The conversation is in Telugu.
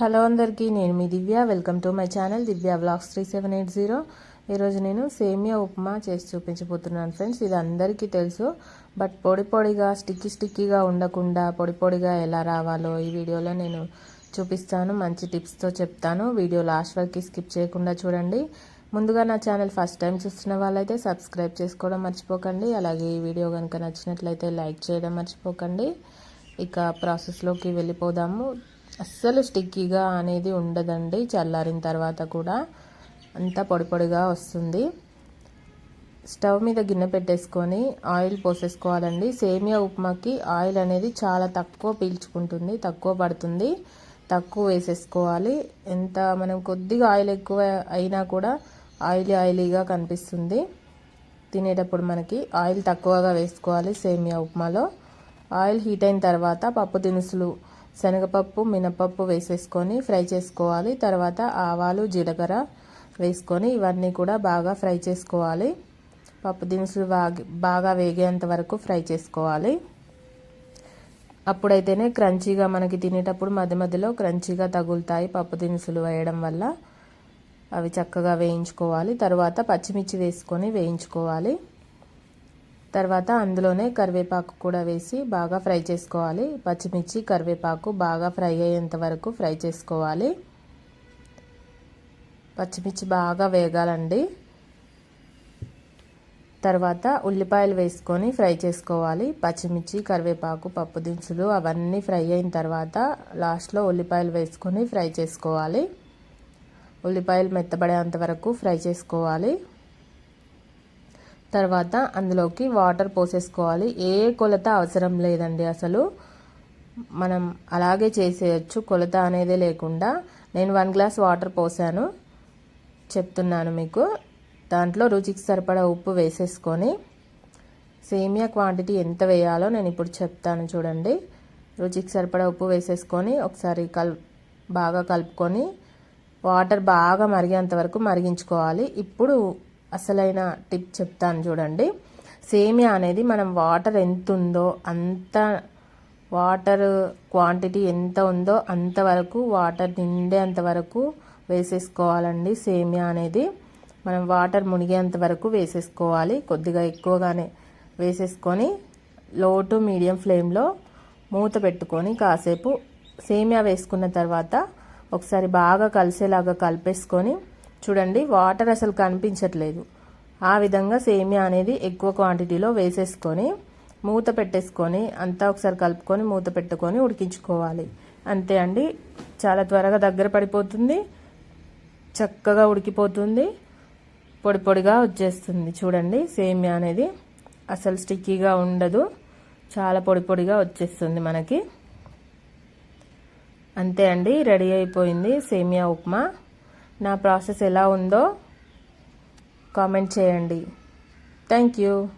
హలో అందరికీ నేను మీ Divya. Welcome to my channel Divya blogs three seven eight zero. ఈరోజు నేను సేమియా ఉప్మా చేసి చూపించబోతున్నాను ఫ్రెండ్స్. ఇది అందరికీ తెలుసు బట్ పొడి పొడిగా స్టిక్కీ స్టిక్కీగా ఉండకుండా పొడి పొడిగా ఎలా రావాలో ఈ వీడియోలో నేను చూపిస్తాను. మంచి టిప్స్తో చెప్తాను. వీడియో లాస్ట్ వరకు స్కిప్ చేయకుండా చూడండి. ముందుగా నా ఛానల్ ఫస్ట్ టైం చూస్తున్న వాళ్ళైతే సబ్స్క్రైబ్ చేసుకోవడం మర్చిపోకండి. అలాగే ఈ వీడియో కనుక నచ్చినట్లయితే లైక్ చేయడం మర్చిపోకండి. ఇక ప్రాసెస్లోకి వెళ్ళిపోదాము. అస్సలు స్టిక్కీగా అనేది ఉండదండి. చల్లారిన తర్వాత కూడా అంతా పొడి పొడిగా వస్తుంది. స్టవ్ మీద గిన్నె పెట్టేసుకొని ఆయిల్ పోసేసుకోవాలండి. సేమియా ఉప్మాకి ఆయిల్ అనేది చాలా తక్కువ పీల్చుకుంటుంది తక్కువ పడుతుంది. తక్కువ వేసేసుకోవాలి. ఎంత మనం కొద్దిగా ఆయిల్ ఎక్కువ అయినా కూడా ఆయిలీ ఆయిలీగా కనిపిస్తుంది. తినేటప్పుడు మనకి ఆయిల్ తక్కువగా వేసుకోవాలి సేమియా ఉప్మాలో. ఆయిల్ హీట్ అయిన తర్వాత పప్పు దినుసులు శనగపప్పు మినపప్పు వేసేసుకొని ఫ్రై చేసుకోవాలి. తర్వాత ఆవాలు జీలకర్ర వేసుకొని ఇవన్నీ కూడా బాగా ఫ్రై చేసుకోవాలి. పప్పు దినుసులు బాగా వేగేంత వరకు ఫ్రై చేసుకోవాలి. అప్పుడైతేనే క్రంచీగా మనకి తినేటప్పుడు మధ్య మధ్యలో క్రంచీగా తగులుతాయి పప్పు దినుసులు వేయడం వల్ల. అవి చక్కగా వేయించుకోవాలి. తర్వాత పచ్చిమిర్చి వేసుకొని వేయించుకోవాలి. తర్వాత అందులోనే కరివేపాకు కూడా వేసి బాగా ఫ్రై చేసుకోవాలి. పచ్చిమిర్చి కరివేపాకు బాగా ఫ్రై అయ్యేంత వరకు ఫ్రై చేసుకోవాలి. పచ్చిమిర్చి బాగా వేగాలండి. తర్వాత ఉల్లిపాయలు వేసుకొని ఫ్రై చేసుకోవాలి. పచ్చిమిర్చి కరివేపాకు పప్పు దినుసులు అవన్నీ ఫ్రై అయిన తర్వాత లాస్ట్లో ఉల్లిపాయలు వేసుకొని ఫ్రై చేసుకోవాలి. ఉల్లిపాయలు మెత్తబడేంత వరకు ఫ్రై చేసుకోవాలి. తర్వాత అందులోకి వాటర్ పోసేసుకోవాలి. ఏ కొలత అవసరం లేదండి అసలు. మనం అలాగే చేసేయచ్చు. కొలత అనేది లేకుండా నేను వన్ గ్లాస్ వాటర్ పోసాను. చెప్తున్నాను మీకు. దాంట్లో రుచికి సరిపడా ఉప్పు వేసేసుకొని సేమియా క్వాంటిటీ ఎంత వేయాలో నేను ఇప్పుడు చెప్తాను చూడండి. రుచికి సరిపడా ఉప్పు వేసేసుకొని ఒకసారి కల్ బాగా కలుపుకొని వాటర్ బాగా మరిగేంత వరకు మరిగించుకోవాలి. ఇప్పుడు అసలైన టిప్ చెప్తాను చూడండి. సేమియా అనేది మనం వాటర్ ఎంత ఉందో అంత వాటర్ క్వాంటిటీ ఎంత ఉందో అంతవరకు వాటర్ నిండేంత వరకు వేసేసుకోవాలండి సేమియా అనేది. మనం వాటర్ మునిగేంత వరకు వేసేసుకోవాలి. కొద్దిగా ఎక్కువగానే వేసేసుకొని లో టు మీడియం ఫ్లేమ్లో మూత పెట్టుకొని కాసేపు సేమియా వేసుకున్న తర్వాత ఒకసారి బాగా కలిసేలాగా కలిపేసుకొని చూడండి వాటర్ అసలు కనిపించట్లేదు. ఆ విధంగా సేమియా అనేది ఎక్కువ క్వాంటిటీలో వేసేసుకొని మూత పెట్టేసుకొని అంతా ఒకసారి కలుపుకొని మూత పెట్టుకొని ఉడికించుకోవాలి. అంతే అండి. చాలా త్వరగా దగ్గర పడిపోతుంది. చక్కగా ఉడికిపోతుంది. పొడి పొడిగా వచ్చేస్తుంది. చూడండి సేమియా అనేది అసలు స్టిక్కీగా ఉండదు. చాలా పొడి పొడిగా వచ్చేస్తుంది మనకి. అంతే అండి. రెడీ అయిపోయింది సేమియా ఉప్మా. నా ప్రాసెస్ ఎలా ఉందో కామెంట్ చేయండి. Thank you.